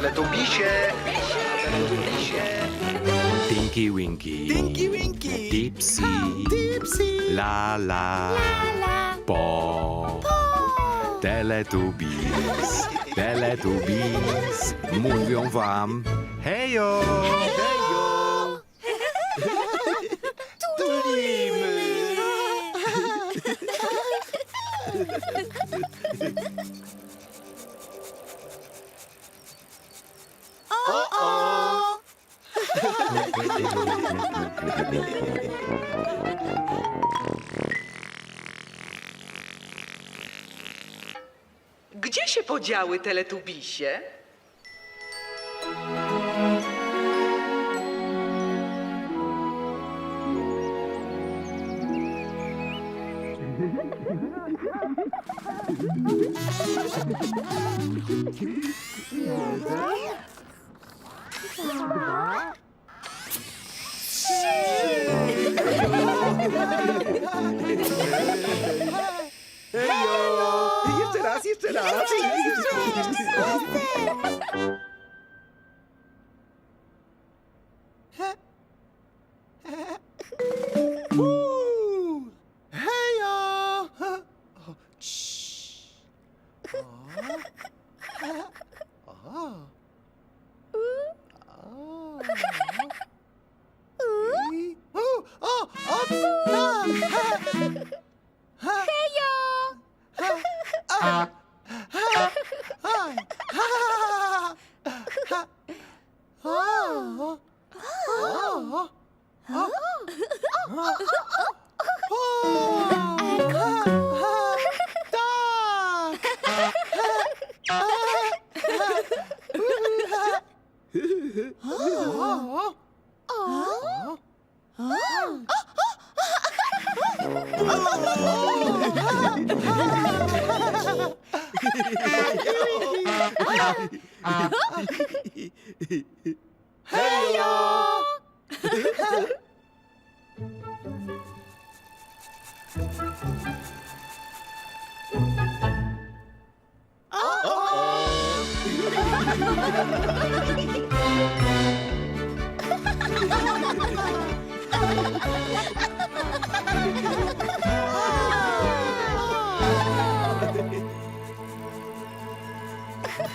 Teletubisie. Tinky Winky. Tinky Winky. Dipsy. Dipsy. La la. La, Po. po. Teletubbies. Teletubbies. Mówią wam. Hejo. Hejo. Tulimy. Gdzie się podziały teletubisie? Hejo. Jeszcze raz, jeszcze raz. Uuu, O, ヘイヨー。あああああ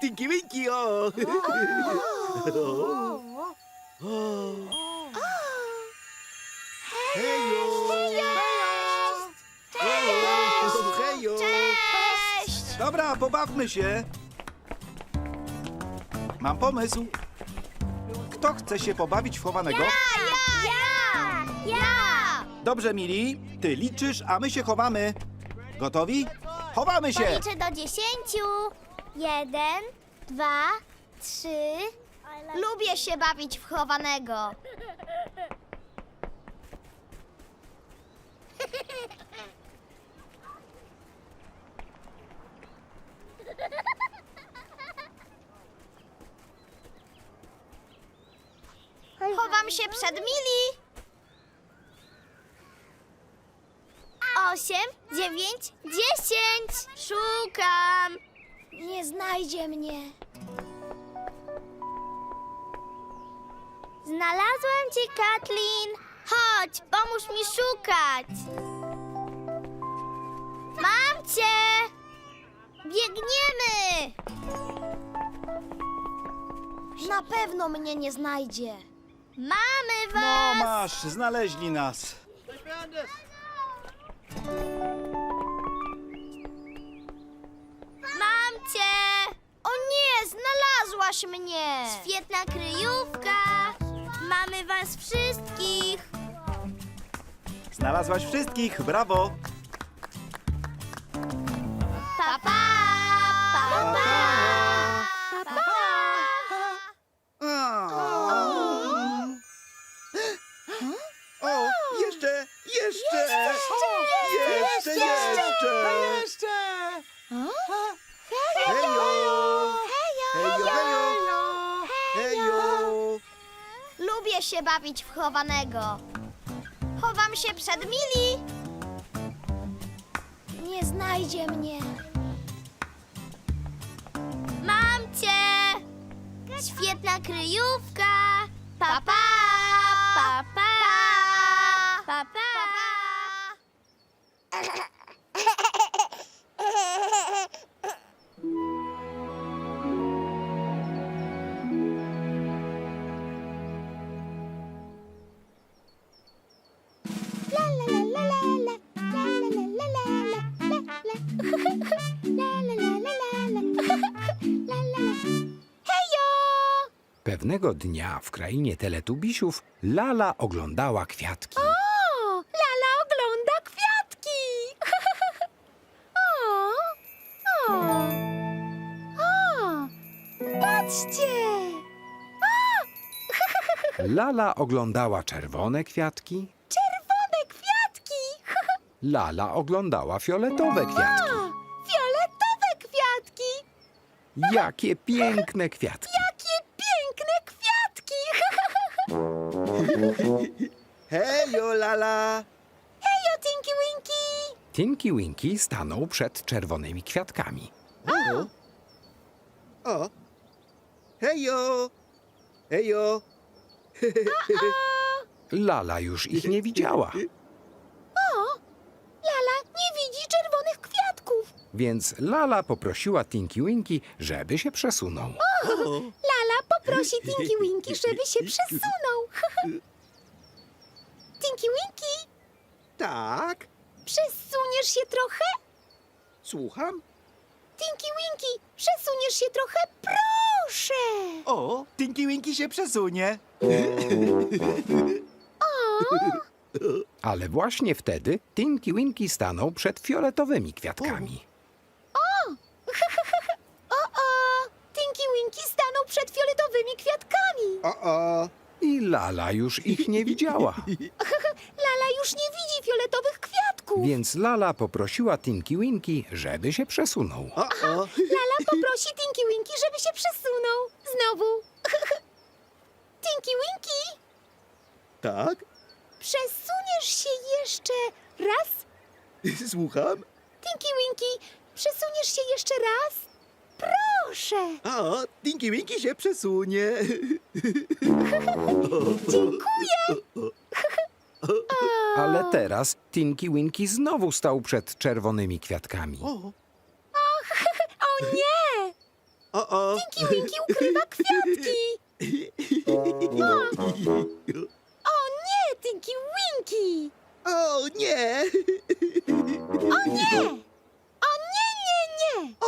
Tinky Winky, o. O. Hejo. Hejo. Hejo. Cześć. Dobra, pobawmy się. Mam pomysł. Kto chce się pobawić w chowanego? Ja, ja, ja. Dobrze, Mili. Ty liczysz, a my się chowamy. Gotowi? Chowamy się! Policzę do dziesięciu. Jeden, dwa, trzy. Lubię się bawić w chowanego. Chowam się przed Mili. Osiem, dziewięć, dziesięć. Szukam. Nie znajdzie mnie. Znalazłem cię, Katlin. Chodź, pomóż mi szukać. Mam cię! Biegniemy! Na pewno mnie nie znajdzie. Mamy No was! masz, znaleźli nas. Znalazłaś mnie! Świetna kryjówka! Mamy was wszystkich! Znalazłaś wszystkich, brawo. Się bawić w chowanego. Chowam się przed Mili. Nie znajdzie mnie. Mam cię! Świetna kryjówka! Pa, pa! Pa, Pewnego dnia w krainie teletubisiów Lala oglądała kwiatki. O, Lala ogląda kwiatki. o, o, o, patrzcie. Lala oglądała czerwone kwiatki. Czerwone kwiatki. Lala oglądała fioletowe kwiatki. O, fioletowe kwiatki. Jakie piękne kwiatki! Jakie piękne kwiatki. Hejo, lala. Hejo, Tinky Winky. Tinky Winky stanął przed czerwonymi kwiatkami. O. O. Hejo. Hejo. Lala już ich nie widziała, O, Lala nie widzi czerwonych kwiatków. więc Lala poprosiła Tinky Winky, żeby się przesunął. Lala poprosi Tinky Winky, żeby się przesunął. Tinky Winky, Tak, przesuniesz się trochę? słucham. Tinky Winky, przesuniesz się trochę? Proszę! O, Tinky Winky się przesunie. Ale właśnie wtedy Tinky Winky stanął przed fioletowymi kwiatkami. O, o! Tinky Winky stanął przed fioletowymi I Lala już ich nie widziała, Lala już nie widzi fioletowych kwiatków. więc Lala poprosiła Tinky Winky, żeby się przesunął. Lala poprosi Tinky Winky, żeby się przesunął. Znowu. Tinky Winky, Tak, przesuniesz się jeszcze raz? słucham. Tinky Winky, przesuniesz się jeszcze raz? Proszę! O, Tinky Winky się przesunie. Dziękuję! Ale teraz Tinky Winky znowu stał przed czerwonymi kwiatkami. O, O nie! o, o. Tinky Winky ukrywa kwiatki! O nie, Tinky Winky! O, nie. O nie!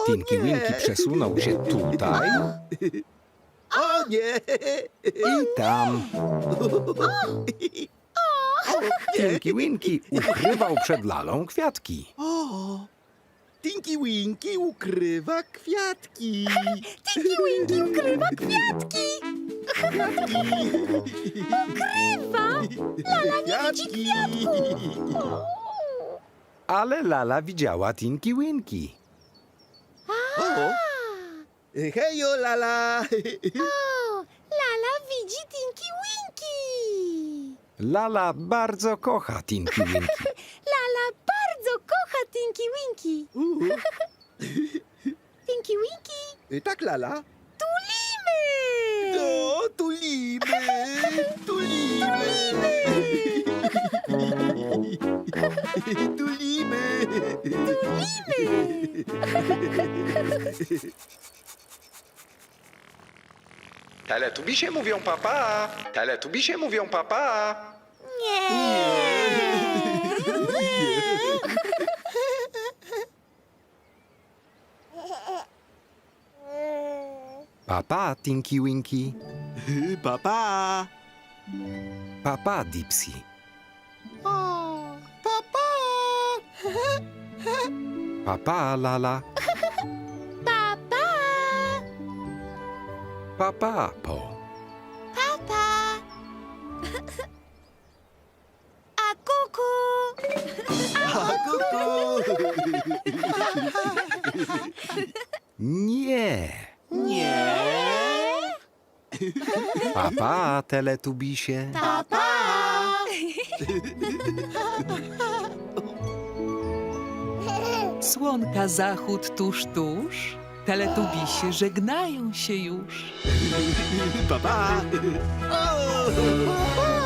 Nie. Winky przesunął się tutaj O, nie. i tam. O, nie. Tinky Winky ukrywał przed Lalą kwiatki. O, Tinky Winky ukrywa kwiatki. Tinky Winky ukrywa kwiatki! Ukrywa! Lala nie widzi Ale Lala widziała Tinky Winky. O, hejo, lala. O, Lala widzi Tinky Winky! Lala bardzo kocha Tinky Winky. Lala bardzo kocha Tinky Winky! Tinky Winky, Tak, lala. tulimy! No, tulimy. Tulimy! Teletubisie mówią papa. Teletubisie mówią papa. Papa Tinky Winky, Papa! papa Dipsy, Papa! Papa Lala, Papa! papa Po. Papa! A kuku! A kuku! Nie! Nie! Papa Teletubisie, Papa! Słonka zachód tuż, tuż. Teletubisie żegnają się już. Papa! O!